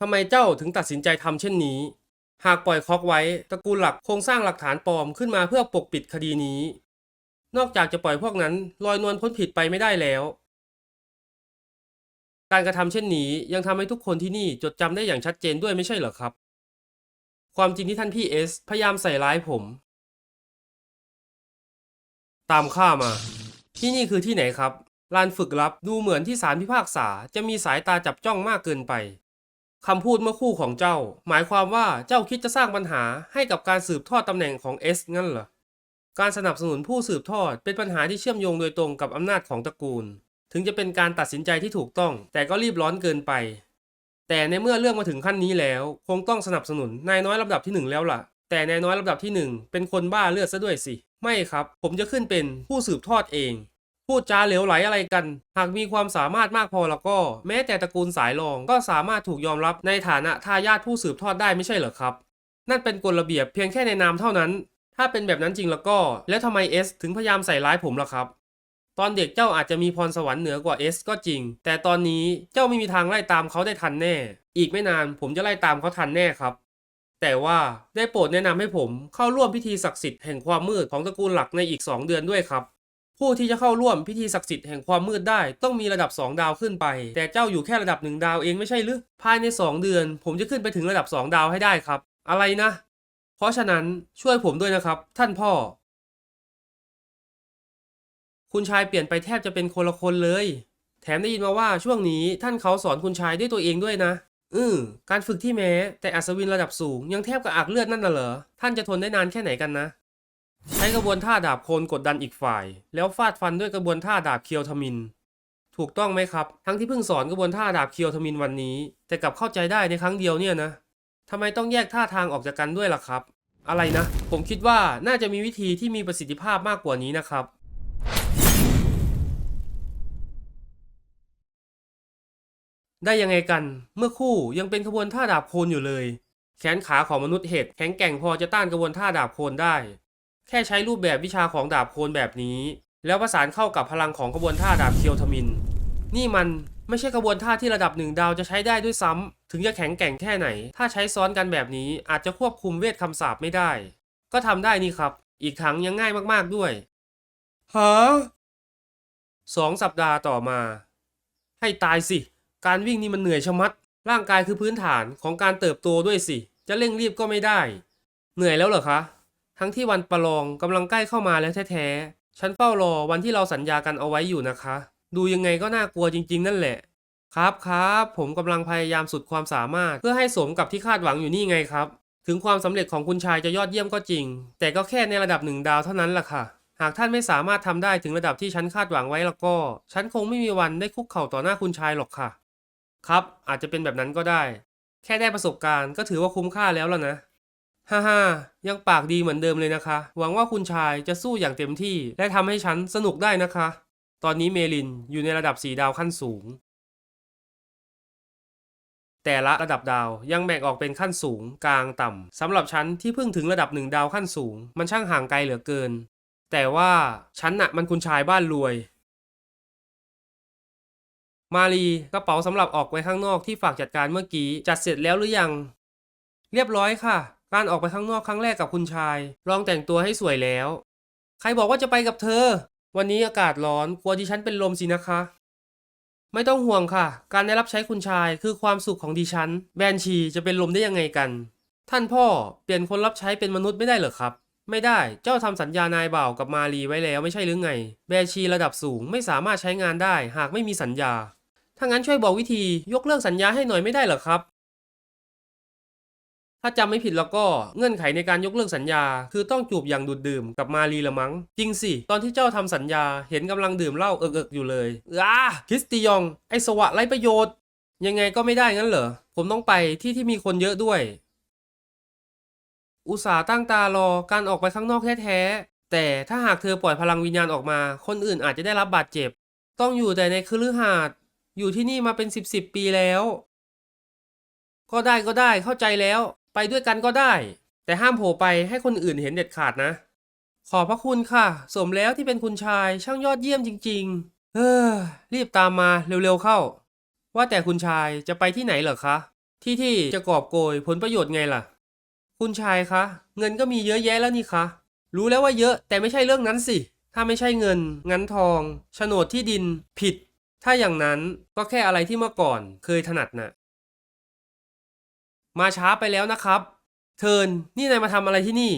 ทำไมเจ้าถึงตัดสินใจทำเช่นนี้ หากปล่อยคอกไว้ตระกูลหลักคงสร้างหลักฐานปลอมขึ้นมาเพื่อปกปิดคดีนี้ นอกจากจะปล่อยพวกนั้นลอยนวลพ้นผิดไปไม่ได้แล้ว การกระทำเช่นนี้ยังทำให้ทุกคนที่นี่จดจำได้อย่างชัดเจนด้วยไม่ใช่เหรอครับ ความจริงที่ท่านพี่เอสพยายามใส่ร้ายผม ตามข้ามา ที่นี่คือที่ไหนครับลานฝึกลับดูเหมือนที่ศาลพิพากษาจะมีสายตาจับจ้องมากเกินไป คำพูดเมื่อคู่ของเจ้า หมายความว่าเจ้าคิดจะสร้างปัญหาให้กับการสืบทอดตำแหน่งของเอสงั้นเหรอ การสนับสนุนผู้สืบทอดเป็นปัญหาที่เชื่อมโยงโดยตรงกับอำนาจของตระกูล ถึงจะเป็นการตัดสินใจที่ถูกต้อง แต่ก็รีบร้อนเกินไป แต่ในเมื่อเรื่องมาถึงขั้นนี้แล้ว คงต้องสนับสนุนนายน้อยลำดับที่หนึ่งแล้วล่ะ แต่นายน้อยลำดับที่หนึ่งเป็นคนบ้าเลือดซะด้วยสิ ไม่ครับ ผมจะขึ้นเป็นผู้สืบทอดเอง พูดจาเหลวไหลอะไรกัน หากมีความสามารถมากพอแล้วก็ แม้แต่ตระกูลสายรองก็สามารถถูกยอมรับในฐานะทายาทผู้สืบทอดได้ไม่ใช่เหรอครับ นั่นเป็นกฎระเบียบเพียงแค่ในนามเท่านั้น ถ้าเป็นแบบนั้นจริงแล้วก็ แล้วทำไมเอสถึงพยายามใส่ร้ายผมล่ะครับ ตอนเด็กเจ้าอาจจะมีพรสวรรค์เหนือกว่าเอสก็จริง แต่ตอนนี้เจ้าไม่มีทางไล่ตามเขาได้ทันแน่ อีกไม่นานผมจะไล่ตามเขาทันแน่ครับแต่ว่าได้โปรดแนะนำให้ผมเข้าร่วมพิธีศักดิ์สิทธิ์แห่งความมืดของตระกูลหลักในอีก 2 เดือนด้วยครับ ผู้ที่จะเข้าร่วมพิธีศักดิ์สิทธิ์แห่งความมืดได้ต้องมีระดับ 2 ดาวขึ้นไป แต่เจ้าอยู่แค่ระดับ 1 ดาวเองไม่ใช่หรือภายใน 2 เดือน ผมจะขึ้นไปถึงระดับ 2 ดาวให้ได้ครับ อะไรนะ เพราะฉะนั้นช่วยผมด้วยนะครับ ท่านพ่อ คุณชายเปลี่ยนไปแทบจะเป็นคนละคนเลย แถมได้ยินมาว่าช่วงนี้ท่านเขาสอนคุณชายด้วยตัวเองด้วยนะอือการฝึกที่แม้ แต่อัศวินระดับสูงยังแทบกับอักเลือดนั่นน่ะเหรอท่านจะทนได้นานแค่ไหนกันนะ ใช้กระบวนท่าดาบโคนกดดันอีกฝ่าย แล้วฟาดฟันด้วยกระบวนท่าดาบเคียวทมิน ถูกต้องไหมครับ ทั้งที่เพิ่งสอนกระบวนท่าดาบเคียวทมินวันนี้ แต่กลับเข้าใจได้ในครั้งเดียวเนี่ยนะทำไมต้องแยกท่าทางออกจากกันด้วยล่ะครับ อะไรนะ ผมคิดว่าน่าจะมีวิธีที่มีประสิทธิภาพมากกว่านี้นะครับได้ยังไงกันเมื่อคู่ยังเป็นขบวนท่าดาบโคนอยู่เลย แขนขาของมนุษย์เห็ดแข็งแกร่งพอจะต้านกระบวนท่าดาบโคนได้ แค่ใช้รูปแบบวิชาของดาบโคนแบบนี้ แล้วประสานเข้ากับพลังของกระบวนท่าดาบเคียวทมิน นี่มันไม่ใช่กระบวนท่าที่ระดับหนึ่งดาวจะใช้ได้ด้วยซ้ำถึงจะแข็งแกร่งแค่ไหน ถ้าใช้ซ้อนกันแบบนี้อาจจะควบคุมเวทคำสาปไม่ได้ ก็ทำได้นี่ครับ อีกทั้งยังง่ายมากๆด้วยฮะสองสัปดาห์ต่อมา ให้ตายสิ การวิ่งนี่มันเหนื่อยชะมัด ร่างกายคือพื้นฐานของการเติบโตด้วยสิ จะเร่งรีบก็ไม่ได้ เหนื่อยแล้วเหรอคะ ทั้งที่วันประลองกำลังใกล้เข้ามาแล้วแท้ๆ ฉันเฝ้ารอวันที่เราสัญญากันเอาไว้อยู่นะคะ ดูยังไงก็น่ากลัวจริง ๆ นั่นแหละ ครับครับผมกำลังพยายามสุดความสามารถเพื่อให้สมกับที่คาดหวังอยู่นี่ไงครับ ถึงความสำเร็จของคุณชายจะยอดเยี่ยมก็จริง แต่ก็แค่ในระดับหนึ่งดาวเท่านั้นแหละค่ะ หากท่านไม่สามารถทำได้ถึงระดับที่ฉันคาดหวังไว้แล้วก็ ฉันคงไม่มีวันได้คุกเข่าต่อหน้าคุณชายหรอกค่ะ ครับอาจจะเป็นแบบนั้นก็ได้ แค่ได้ประสบการณ์ก็ถือว่าคุ้มค่าแล้วล่ะนะ ฮ่าฮ่ายังปากดีเหมือนเดิมเลยนะคะ หวังว่าคุณชายจะสู้อย่างเต็มที่ และทำให้ฉันสนุกได้นะคะ ตอนนี้เมลินอยู่ในระดับ4ดาวขั้นสูง แต่ละระดับดาวยังแบ่งออกเป็นขั้นสูง กลางต่ำสำหรับฉันที่เพิ่งถึงระดับหนึ่งดาวขั้นสูง มันช่างห่างไกลเหลือเกิน แต่ว่าฉันน่ะมันคุณชายบ้านรวย มารีกระเป๋าสำหรับออกไปข้างนอกที่ฝากจัดการเมื่อกี้จัดเสร็จแล้วหรือยัง เรียบร้อยค่ะ การออกไปข้างนอกครั้งแรกกับคุณชาย ลองแต่งตัวให้สวยแล้ว ใครบอกว่าจะไปกับเธอ วันนี้อากาศร้อนกลัวดิฉันเป็นลมสินะคะ ไม่ต้องห่วงค่ะ การได้รับใช้คุณชายคือความสุขของดิฉัน แบนชีจะเป็นลมได้ยังไงกัน ท่านพ่อเปลี่ยนคนรับใช้เป็นมนุษย์ไม่ได้เหรอครับ ไม่ได้เจ้าทำสัญญานายบ่าวกับมารีไว้แล้วไม่ใช่หรือไง แบนชีระดับสูงไม่สามารถใช้งานได้ หากไม่มีสัญญาถ้างั้นช่วยบอกวิธียกเลิกสัญญาให้หน่อยไม่ได้เหรอครับ ถ้าจำไม่ผิดแล้วก็เงื่อนไขในการยกเลิกสัญญา คือต้องจูบอย่างดูดดื่มกับมารีละมั้ง จริงสิ ตอนที่เจ้าทำสัญญาเห็นกำลังดื่มเหล้าเอิกๆอยู่เลยอ้าคริสติยอง ไอสวะไรประโยชน์ ยังไงก็ไม่ได้งั้นเหรอ ผมต้องไปที่ที่มีคนเยอะด้วย อุตส่าห์ตั้งตารอการออกไปข้างนอกแท้ๆแต่ถ้าหากเธอปล่อยพลังวิญญาณออกมา คนอื่นอาจจะได้รับบาดเจ็บ ต้องอยู่แต่ในคฤหาสน์อยู่ที่นี่มาเป็นสิบสิบปีแล้ว ก็ได้ก็ได้เข้าใจแล้ว ไปด้วยกันก็ได้ แต่ห้ามโผล่ไปให้คนอื่นเห็นเด็ดขาดนะ ขอบพระคุณค่ะ สมแล้วที่เป็นคุณชายช่างยอดเยี่ยมจริง ๆเฮ้อรีบตามมาเร็วๆเข้า ว่าแต่คุณชายจะไปที่ไหนเหรอคะ ที่ที่จะกอบโกยผลประโยชน์ไงล่ะ คุณชายคะ เงินก็มีเยอะแยะแล้วนี่คะ รู้แล้วว่าเยอะแต่ไม่ใช่เรื่องนั้นสิ ถ้าไม่ใช่เงิน งั้นทอง โฉนดที่ดิน ผิด ถ้าอย่างนั้นก็แค่อะไรที่เมื่อก่อนเคยถนัดน่ะ มาช้าไปแล้วนะครับ เทินนี่นายมาทำอะไรที่นี่